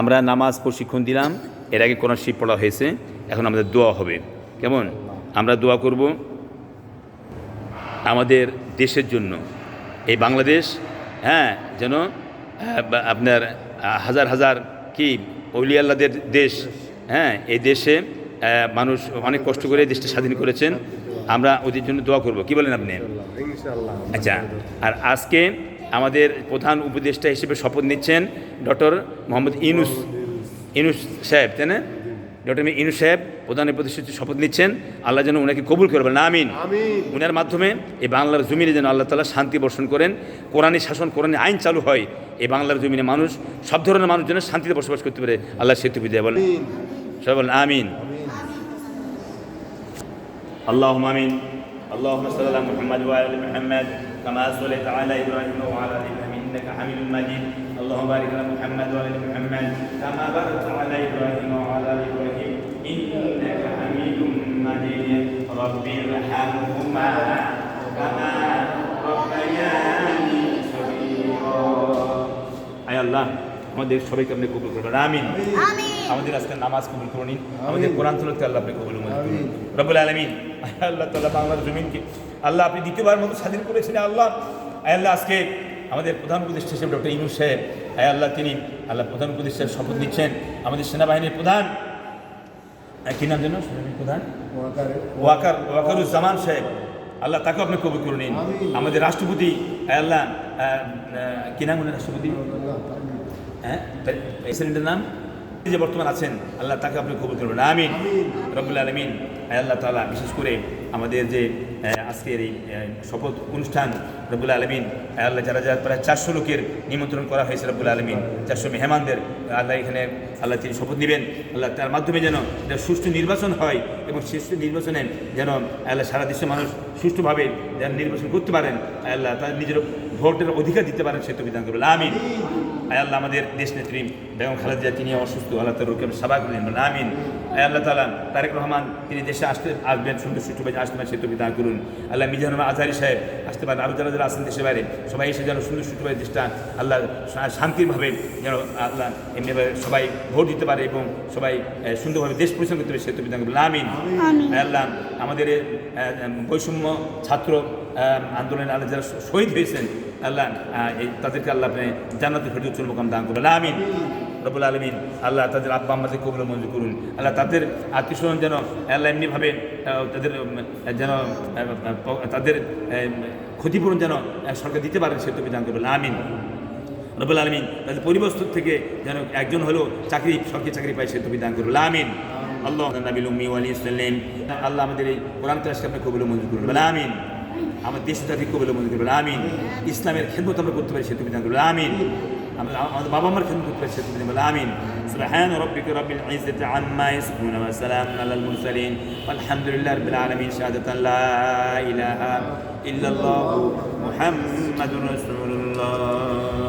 আমরা নামাজ প্রশিক্ষণ দিলাম, এর আগে কোরআন শিব পড়া হয়েছে, এখন আমাদের দোয়া হবে। কেমন? আমরা দোয়া করব আমাদের দেশের জন্য। এই বাংলাদেশ হ্যাঁ যেন আপনার হাজার হাজার কি অলিয়াল্লাদের দেশ হ্যাঁ এই দেশে মানুষ অনেক কষ্ট করে দেশটা স্বাধীন করেছেন। আমরা ওদের জন্য দোয়া করব। কি বলেন আপনি? আচ্ছা আর আজকে আমাদের প্রধান উপদেষ্টা হিসেবে শপথ নিচ্ছেন ডক্টর মোহাম্মদ ইনুস ইনুস সাহেব তাই না? ডক্টর ইনুস সাহেব প্রধান উপদেষ্টা শপথ নিচ্ছেন। আল্লাহ যেন ওনাকে কবুল করবেন না আমিন। উনার মাধ্যমে এই বাংলার জমিনে যেন আল্লাহ তালা শান্তি বর্ষণ করেন কোরআনী শাসন কোরআনী আইন চালু হয় এই বাংলার জমিনে মানুষ সব ধরনের মানুষ যেন শান্তিতে বসবাস করতে পারে। আল্লাহ সেতু বিদ্যা বলেন। সবাই বলেন আমিন। اللهم آمين. اللهم صل على محمد وعلى آل محمد كما صليت على إبراهيم وعلى آل إبراهيم إنك حميد مجيد. اللهم بارك على محمد وعلى آل محمد كما باركت على إبراهيم وعلى آل إبراهيم إنك حميد مجيد. رب ارحمهما كما ربياني صغيرا. أي الله. আমাদের সবাইকে আপনি কবুল করবেন আমিন। আমাদের আজকে নামাজ কবুল করুন। আমাদের কোরআন তুলতে আল্লাহ আপনি কবুল করুন রব্বুল আলমিন। আল্লাহ তাল্লাহ বাংলার জমিনকে আল্লাহ আপনি দ্বিতীয়বার মতো স্বাধীন করেছেন আল্লাহ। আয় আল্লাহ আজকে আমাদের প্রধান উপদেষ্টা হিসেবে ডক্টর ইনু সাহেব আয় আল্লাহ তিনি আল্লাহ প্রধান উপদেষ্টার শপথ নিচ্ছেন। আমাদের সেনাবাহিনীর প্রধান কি নাম যেন? প্রধান? ওয়াকারে। ওয়াকার ওয়াকারুজ্জামান সাহেব। আল্লাহ তাকে আপনি কবুল করে নিন আমাদের রাষ্ট্রপতি আয় আল্লাহ কি নাম উনি রাষ্ট্রপতি? হ্যাঁ? প্রেসিডেন্টের নাম? এই যে বর্তমান আছেন আল্লাহ তাকে আপনি কবুল করবেন। আমিন। রবুল্লা আলমিন। আল্লাহ তালা বিশেষ করে আমাদের যে আজকের এই শপথ অনুষ্ঠান রব্বুল আলমিন আল্লাহ যারা যারা প্রায় চারশো লোকের নিমন্ত্রণ করা হয়েছে রব্বুল আলমিন। চারশো মেহমানদের আল্লাহ এখানে, আল্লাহ তিনি শপথ নেবেন। আল্লাহ তার মাধ্যমে যেন সুষ্ঠু নির্বাচন হয় এবং সুষ্ঠু নির্বাচনে যেন, আল্লাহ সারা দেশের মানুষ সুষ্ঠুভাবে যেন নির্বাচন করতে পারেন। আল্লাহ তার নিজের ভোটের অধিকার দিতে পারেন সে তো বিধান করবেন আমিন। আয় আল্লাহ আমাদের দেশ নেত্রী বেগম খালেদা তিনি অসুস্থ, আল্লাহ তার রোগকে সাবা করলেন আমিন। আয় আল্লাহ তালা তারেক রহমান, তিনি দেশে আসতে আসবেন, সুন্দর সুষ্ঠুভাবে আসতে পারেন সে তো বিধান করুন। আল্লাহ মিজান রহমান আজহারি সাহেব আসতে পারেন আরও যারা যারা আছেন দেশের বাইরে সবাই এসে যেন সুন্দর সুষ্ঠুভাবে দেশটা আল্লাহ শান্তিরভাবে যেন আল্লাহ এমনিভাবে সবাই ভোট দিতে পারে এবং সবাই সুন্দরভাবে দেশ পরিচালনা করতে পারে সে তো বিধান আমিন। আল্লাহ আমাদের বৈষম্য ছাত্র আহ, আন্দোলনে আল্লাহ যারা শহীদ হয়েছেন আল্লাহ এই তাদেরকে আল্লাহ আপনি জান্নাতের ফেরত চুল মোকাম দান করবেন আমিন। রবুল আলমিন। আল্লাহ তাদের আব্বা আমাদের কবুল মঞ্জুর করুন। আল্লাহ তাদের আত্মীয় স্বজন যেন, আল্লাহ এমনিভাবে তাদের যেন তাদের ক্ষতিপূরণ যেন সরকার দিতে পারেন, সে তো বিধান করবেন আমিন। রবুল আলমিন, তাদের পরিবস্তর থেকে যেন একজন হলেও চাকরি, সরকারি চাকরি পায়, সে তো বিধান করবেন আমিন। আল্লাহ নবীল উম্মি আলী সাল্লাম। আল্লাহ আমাদের এই কোরআন ক্লাসকে আপনি কবুল মঞ্জুর করুন। বলে আমিন। আমার দেশ জাতি কবুল মঞ্জুর করবেন আমিন। ইসলামের খেদমত আমরা করতে পারি সেতু বিধান করবেন আমিন। بابا مركز آمين. سبحان ربك رب العزة عما يصفون وسلام على المرسلين. والحمد لله رب العالمين. شهادة لا إله إلا الله محمد رسول الله.